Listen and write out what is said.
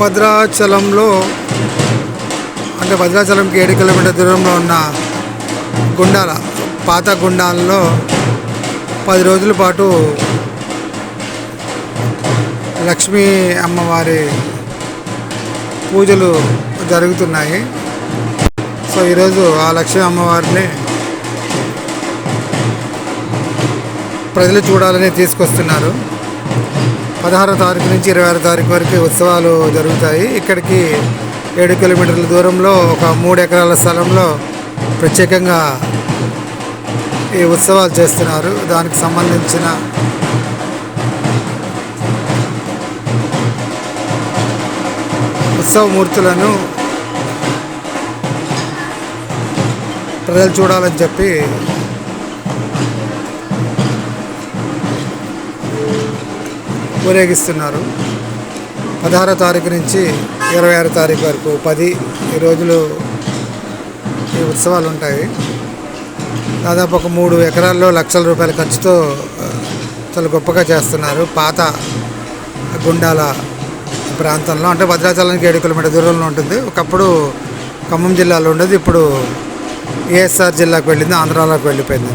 భద్రాచలంలో అంటే భద్రాచలంకి ఏడు కిలోమీటర్ దూరంలో ఉన్న గుండాల పాత గుండాలలో పది రోజుల పాటు లక్ష్మీ అమ్మవారి పూజలు జరుగుతున్నాయి. సో ఈరోజు ఆ లక్ష్మీ అమ్మవారిని ప్రజలు చూడాలని తీసుకొస్తున్నారు. పదహారో తారీఖు నుంచి ఇరవై ఆరో తారీఖు వరకు ఉత్సవాలు జరుగుతాయి. ఇక్కడికి ఏడు కిలోమీటర్ల దూరంలో ఒక మూడు ఎకరాల స్థలంలో ప్రత్యేకంగా ఈ ఉత్సవాలు చేస్తున్నారు. దానికి సంబంధించిన ఉత్సవ మూర్తులను ప్రజలు చూడాలని చెప్పి ఊరేగిస్తున్నారు. పదహారో తారీఖు నుంచి ఇరవై ఆరో తారీఖు వరకు పది ఈ రోజులు ఈ ఉత్సవాలు ఉంటాయి. దాదాపు ఒక మూడు ఎకరాల్లో లక్షల రూపాయల ఖర్చుతో చాలా గొప్పగా చేస్తున్నారు. పాత గుండాల ప్రాంతంలో అంటే భద్రాచలానికి ఏడు కిలోమీటర్ దూరంలో ఉంటుంది. ఒకప్పుడు ఖమ్మం జిల్లాలో ఉండేది. ఇప్పుడు ఏఎస్ఆర్ జిల్లాకు వెళ్ళింది ఆంధ్రాలోకి వెళ్ళిపోయింది.